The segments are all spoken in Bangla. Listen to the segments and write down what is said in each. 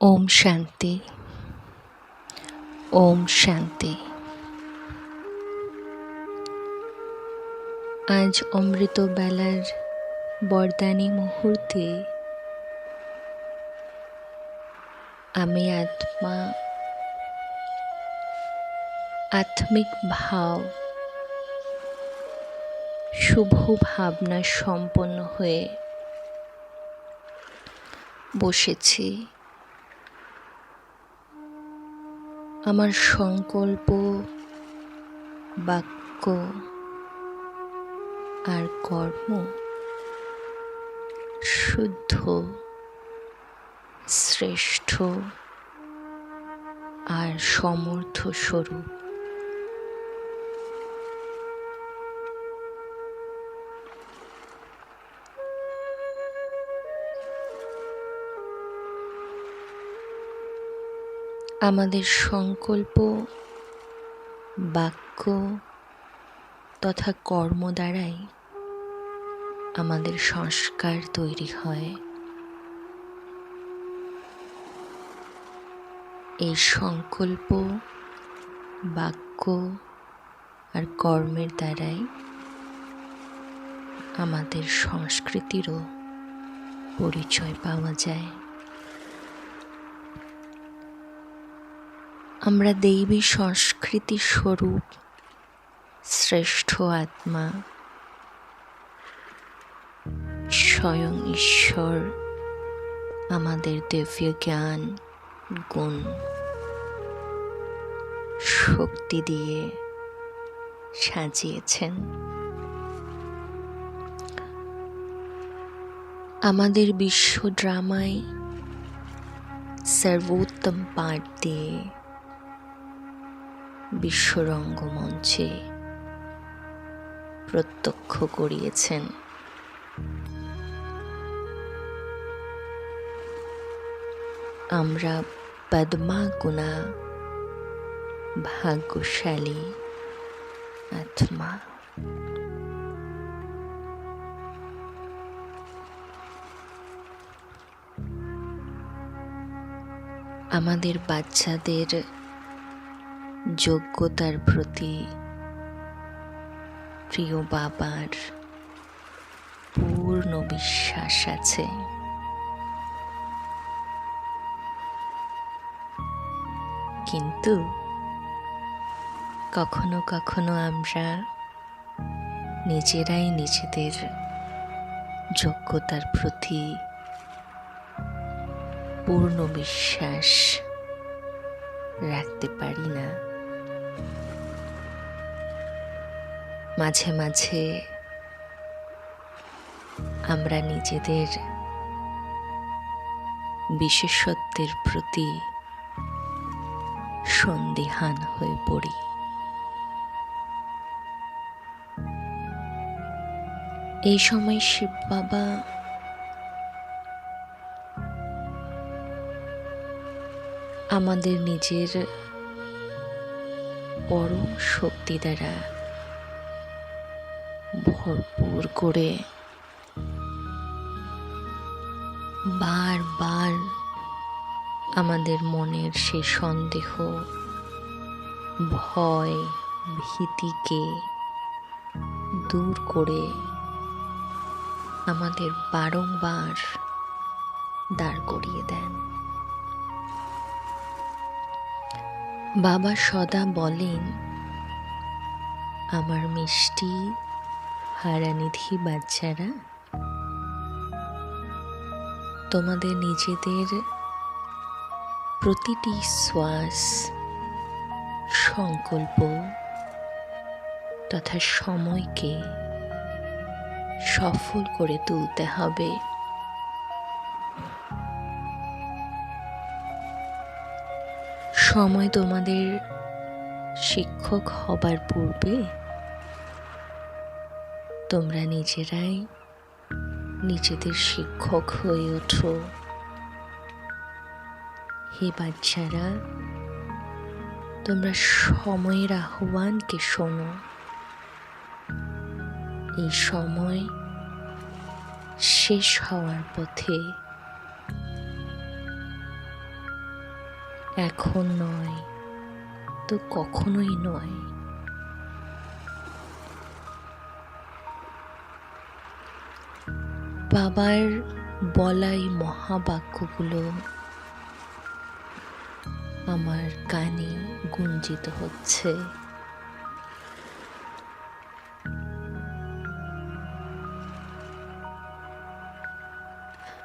ওম শান্তি। ওম শান্তি। আজ অমৃত বেলার বরদানি মুহূর্তে আমি আত্মা, আত্মিক ভাব, শুভ ভাবনা সম্পন্ন হয়ে বসেছি। আমার সংকল্প বাক্য আর কর্ম শুদ্ধ শ্রেষ্ঠ আর সমর্থ স্বরূপ আমাদের সংকল্প, বাক্য তথা কর্ম দ্বারাই আমাদের সংস্কার তৈরি হয়। এই সংকল্প, বাক্য আর কর্মের দ্বারাই আমাদের সংস্কৃতিরও পরিচয় পাওয়া যায়। আমরা দেবী সংস্কৃতি স্বরূপ, শ্রেষ্ঠ আত্মা। স্বয়ং ঈশ্বর, আমাদের দেবীয় জ্ঞান, গুণ, শক্তি দিয়ে সাজিয়েছেন। আমাদের বিশ্ব ড্রামায় সর্বোত্তম পাঠ দিয়ে বিশ্বরঙ্গমঞ্চে প্রত্যক্ষ করিয়েছেন। আমরা পদ্মাগুণা ভাগ্যশালী আত্মা। আমাদের বাচ্চাদের যোগ্যতার প্রতি প্রিয় বাবার পূর্ণ বিশ্বাস আছে। কিন্তু কখনো কখনো আমরা নিজেরাই নিজেদের যোগ্যতার প্রতি পূর্ণ বিশ্বাস রাখতে পারি না। মাঝে মাঝে আমরা নিজেদের বিশেষত্বের প্রতি সন্দিহান হয়ে পড়ি। এই সময় শিব বাবা আমাদের নিজের পরম শক্তি দ্বারা ভরপুর করে বারবার আমাদের মনের সে সন্দেহ, ভয়, ভীতিকে দূর করে আমাদের বারংবার দাঁড় করিয়ে দেন। বাবা সদা বলেন, আমার মিষ্টি হারানিধি বাচ্চারা, তোমাদের নিজেদের প্রতিটি শ্বাস, সংকল্প তথা সময়কে সফল করে তুলতে হবে। সময় তোমাদের শিক্ষক হবার পূর্বে তোমরা নিজেরাই নিজেদের শিক্ষক হয়ে ওঠো। হে বাচ্চারা তোমরা সময়ের আহ্বানকে শোনো, এই সময় শেষ হওয়ার পথে এখন নয়, তো কখনোই নয়। বাবার বলাই মহাবাক্যগুলো আমার কানে গুঞ্জিত হচ্ছে।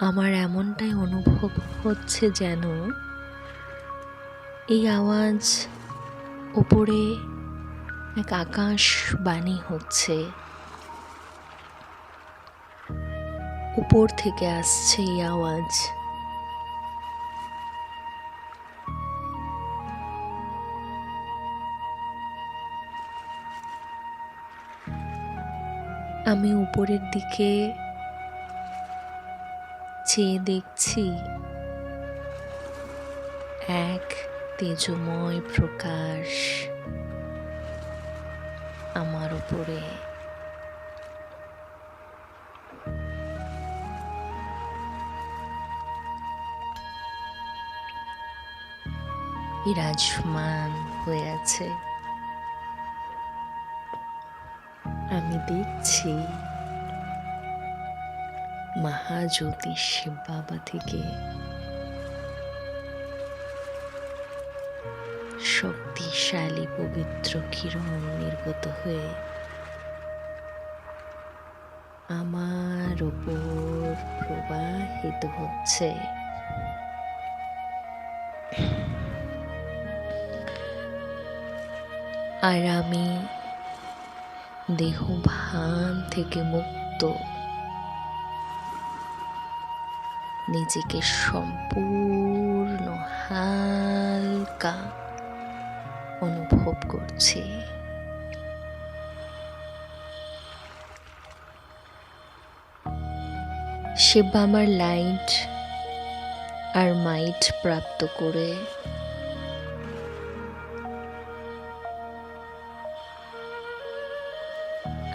আমার এমনটাই অনুভব হচ্ছে যেন এই আওয়াজ ওপরে এক আকাশ বাণী হচ্ছে। উপর থেকে আসছে এই আওয়াজ। আমি উপরের দিকে চেয়ে দেখছি এক তেজময় প্রকাশ আমার উপরে। বিরাজমান হয়ে আছে। আমি দেখছি মহাজ্যোতিষ শিব বাবা থেকে শক্তিশালী পবিত্র কিরণ নির্গত হয়ে আমার উপর প্রবাহিত হচ্ছে। আর আমি দেহ ভান থেকে মুক্ত। নিজেকে সম্পূর্ণ হালকা অনুভব করছি। শিব আমার লাইট আর মাইট প্রাপ্ত করে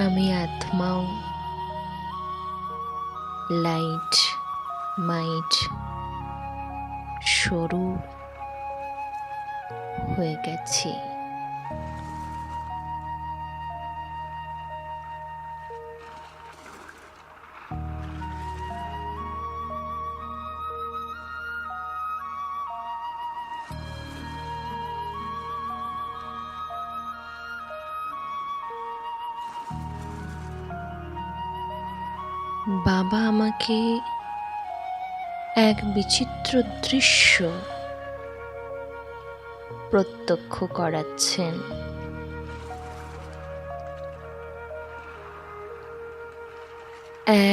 আমি আত্মাও লাইট মাইট স্বরূপ হয়ে গেছি। বাবা আমাকে এক বিচিত্র দৃশ্য প্রত্যক্ষ করাচ্ছেন।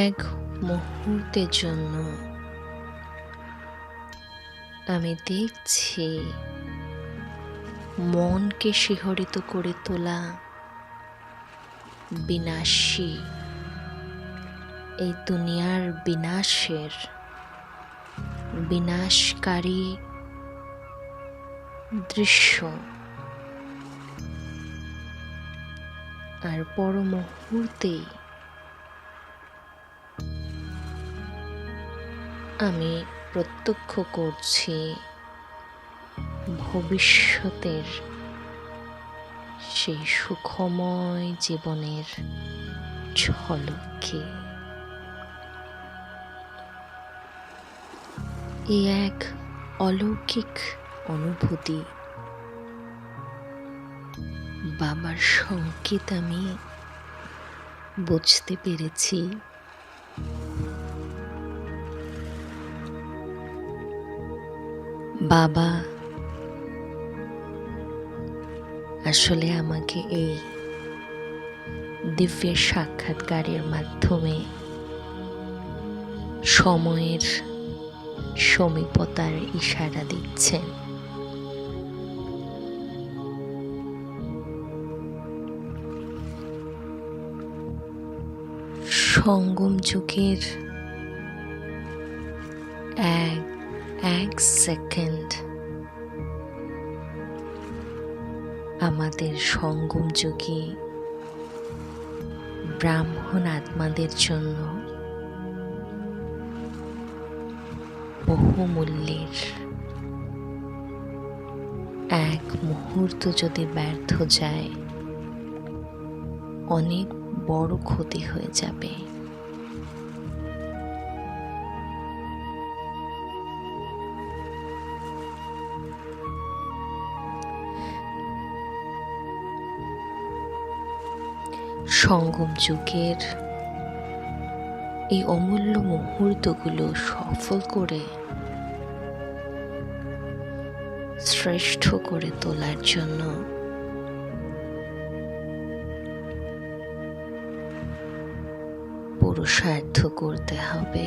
এক মুহূর্তের জন্য আমি দেখছি মনকে শিহরিত করে তোলা বিনাশী এই দুনিয়ার বিনাশের বিনাশকারী দৃশ্য। আর পর মুহূর্তেই আমি প্রত্যক্ষ করছি ভবিষ্যতের সেই সুখময় জীবনের ঝলককে এক অলৌকিক অনুভূতি। বাবার সংকেত আমি বুঝতে পেরেছি। বাবা আসলে আমাকে এই দিব্য সাক্ষাৎকারের মাধ্যমে সময়ের সমীপতার ইশারা দিচ্ছেন। সঙ্গম যুগের এক এক সেকেন্ড আমাদের সঙ্গম যুগে ব্রাহ্মণ আত্মাদের জন্য বহুমূল্যের এক মুহূর্ত যদি ব্যর্থ যায়, অনেক বড় ক্ষতি হয়ে যাবে। সঙ্গম যুগের এই অমূল্য মুহূর্তগুলো সফল করে শ্রেষ্ঠ করে তোলার জন্য পুরুষার্থ করতে হবে।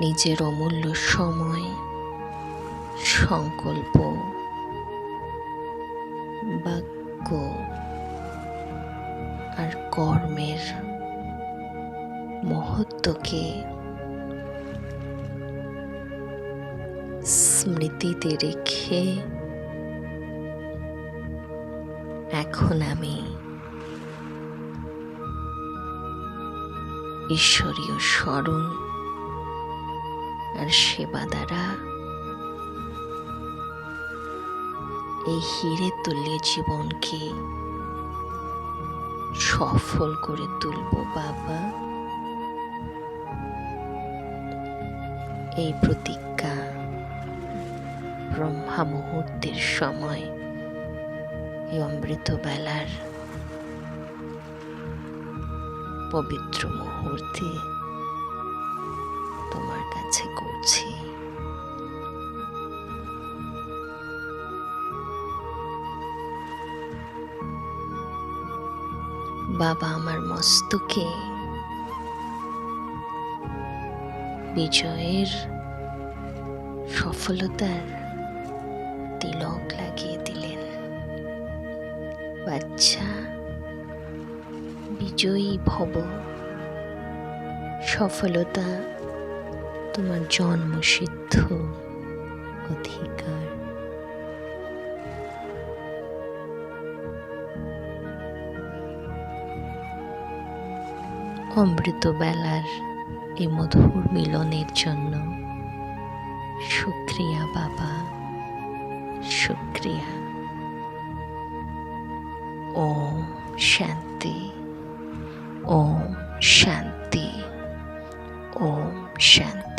নিজের অমূল্য সময়, সংকল্প বাক্য আর কর্মের মহত্বকে স্মৃতিতে রেখে এখন আমি ঈশ্বরীয় স্মরণ আর সেবা দ্বারা এই হিরে তুল্য জীবনকে সফল করে তুলব, বাবা। এই প্রতিজ্ঞা ব্রহ্মা মুহূর্তের সময় এই অমৃত বেলার পবিত্র মুহূর্তে তোমার কাছে করছি। বাবা আমার মস্তকে। বিজয়ের সফলতার তিলক লাগিয়ে দিলেন। বাচ্চা, বিজয়ী ভব। সফলতা তোমার জন্মসিদ্ধ অধিকার। অমৃত বেলার এই মধুর মিলনের জন্য। শুক্রিয়া, বাবা। শুক্রিয়া। ওম শান্তি। ওম শান্তি। ওম শান্তি।